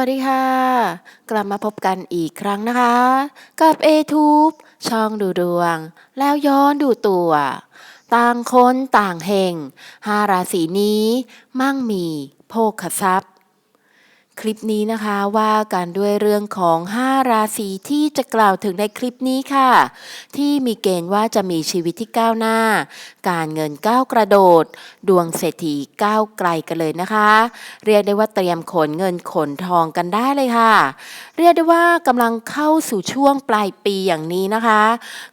วัสดีค่ะ กลับมาพบกันอีกครั้งนะคะ กับ a t u b e ช่องดูดวง แล้วย้อนดูตัว ต่างคนต่างเฮงห้าราศีนี้ มั่งมี โภคทรัพย์ คลิปนี้นะคะว่ากันด้วยเรื่องของ 5 ราศีที่จะกล่าวถึงในคลิปนี้ค่ะ ที่มีเกณฑ์ว่าจะมีชีวิตที่ก้าวหน้า การเงินก้าวกระโดด ดวงเศรษฐีก้าวไกลกันเลยนะคะ เรียกได้ว่าเตรียมขนเงินขนทองกันได้เลยค่ะ เรียกได้ว่ากำลังเข้าสู่ช่วงปลายปีอย่างนี้นะคะ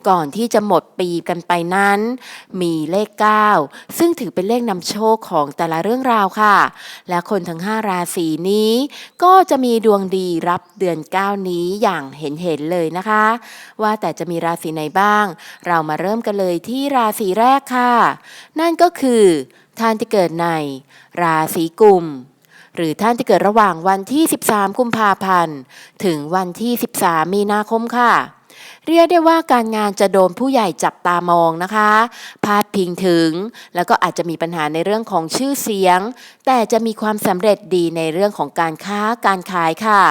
ก่อนที่จะหมดปีกันไปนั้น มีเลข 9 ซึ่งถือเป็นเลขนำโชคของแต่ละเรื่องราวค่ะ และคนทั้ง 5 ราศีนี้ก็จะมีดวงดีรับเดือน 9 นี้อย่างเห็นเห็นเลยนะคะ ว่าแต่จะมีราศีไหนบ้าง เรามาเริ่มกันเลยที่ราศีแรกค่ะ นั่นก็คือท่านที่เกิดในราศีกุมหรือท่านที่เกิดระหว่างวันที่ 13 กุมภาพันธ์ ถึงวันที่ 13 มีนาคมค่ะ เรียกได้ว่าการงานจะโดนผู้ใหญ่จับตามองนะคะ พาดพิงถึง แล้วก็อาจจะมีปัญหาในเรื่องของชื่อเสียง แต่จะมีความสำเร็จดีในเรื่องของการค้าการขายค่ะ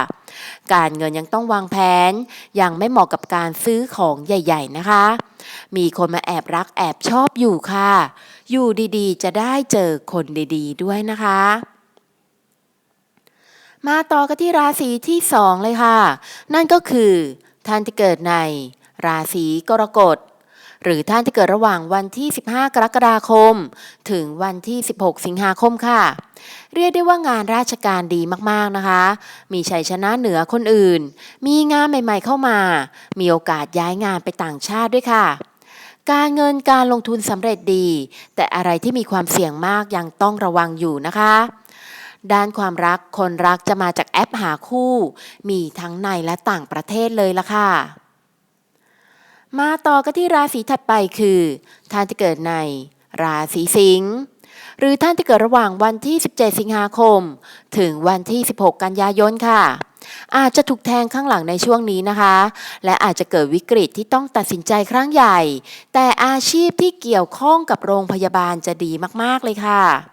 การเงินยังต้องวางแผน ยังไม่เหมาะกับการซื้อของใหญ่ ๆ นะคะ มีคนมาแอบรักแอบชอบอยู่ค่ะ อยู่ดีๆ จะได้เจอคนดีๆ ด้วยนะคะมาต่อกันที่ราศีที่สองเลยค่ะ นั่นก็คือ ท่านที่เกิดในราศีกรกฎ หรือท่านที่เกิดระหว่างวันที่ 15 กรกฎาคม ถึงวันที่ 16 สิงหาคมค่ะ เรียกได้ว่างานราชการดีมากๆนะคะ มีชัยชนะเหนือคนอื่น มีงานใหม่ๆเข้ามา มีโอกาสย้ายงานไปต่างชาติด้วยค่ะการเงินการลงทุนสำเร็จดี แต่อะไรที่มีความเสี่ยงมากยังต้องระวังอยู่นะคะ ด้านความรักคนรักจะมาจากแอปหาคู่ มีทั้งในและต่างประเทศเลยละค่ะ มาต่อกันที่ราศีถัดไปคือ ท่านที่เกิดในราศีสิงห์หรือท่านที่เกิดระหว่างวันที่ 17 สิงหาคม ถึงวันที่ 16 กันยายนค่ะ อาจจะถูกแทงข้างหลังในช่วงนี้นะคะ และอาจจะเกิดวิกฤตที่ต้องตัดสินใจครั้งใหญ่ แต่อาชีพที่เกี่ยวข้องกับโรงพยาบาลจะดีมาก ๆ เลยค่ะ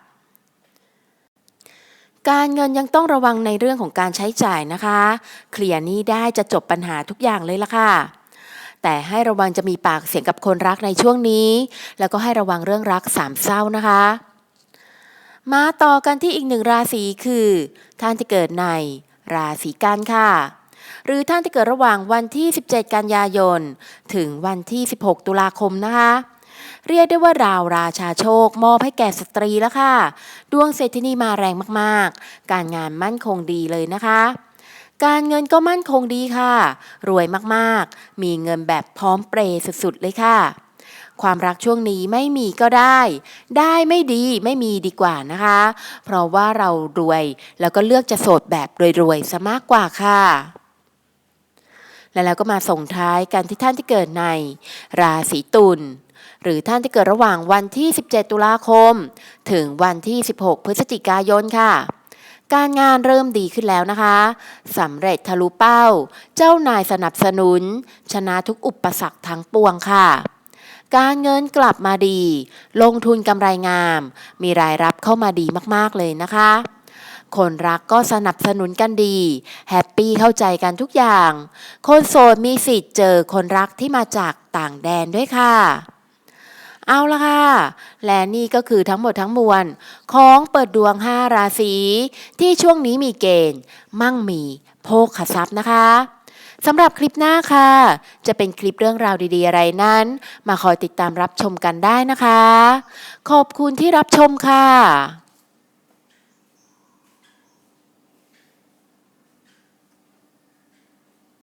การเงินยังต้องระวังในเรื่องของการใช้จ่ายนะคะ เคลียร์นี้ได้จะจบปัญหาทุกอย่างเลยละค่ะแต่ให้ระวังจะมีปากเสียงกับคนรักในช่วงนี้ แล้วก็ให้ระวังเรื่องรักสามเศร้านะคะ มาต่อกันที่อีกหนึ่งราศีคือ ท่านที่เกิดในราศีกันค่ะ หรือท่านที่เกิดระหว่างวันที่ 17 กันยายน ถึงวันที่ 16 ตุลาคมนะคะ เรียกได้ว่าราวราชาโชค มอบให้แก่สตรีแล้วค่ะ ดวงเศรษฐินีมาแรงมากๆ การงานมั่นคงดีเลยนะคะ การเงินก็มั่นคงดีค่ะ รวยมากๆ มีเงินแบบพร้อมเปรย์สุดๆเลยค่ะ ความรักช่วงนี้ไม่มีก็ได้ ได้ไม่ดีไม่มีดีกว่านะคะ เพราะว่าเรารวยแล้วก็เลือกจะโสดแบบรวยๆซะมากกว่าค่ะและแล้วก็มาส่งท้ายกันที่ท่านที่เกิดใน ราศีตุล หรือท่านที่เกิดระหว่างวันที่ 17 ตุลาคม ถึงวันที่ 16 พฤศจิกายนค่ะ การงานเริ่มดีขึ้นแล้วนะคะสำเร็จทะลุเป้า เจ้านายสนับสนุน ชนะทุกอุปสรรคทั้งปวงค่ะการเงินกลับมาดี ลงทุนกำไรงาม มีรายรับเข้ามาดีมากๆเลยนะคะ คนรักก็สนับสนุนกันดี แฮปปี้เข้าใจกันทุกอย่าง คนโสดมีสิทธิ์เจอคนรักที่มาจากต่างแดนด้วยค่ะ เอาละค่ะ และนี่ก็คือทั้งหมดทั้งมวล ของเปิดดวง 5 ราศีที่ช่วงนี้มีเกณฑ์ มั่งมีโภคทรัพย์นะคะสำหรับคลิปหน้าค่ะ จะเป็นคลิปเรื่องราวดีๆอะไรนั้น มาคอยติดตามรับชมกันได้นะคะ ขอบคุณที่รับชมค่ะ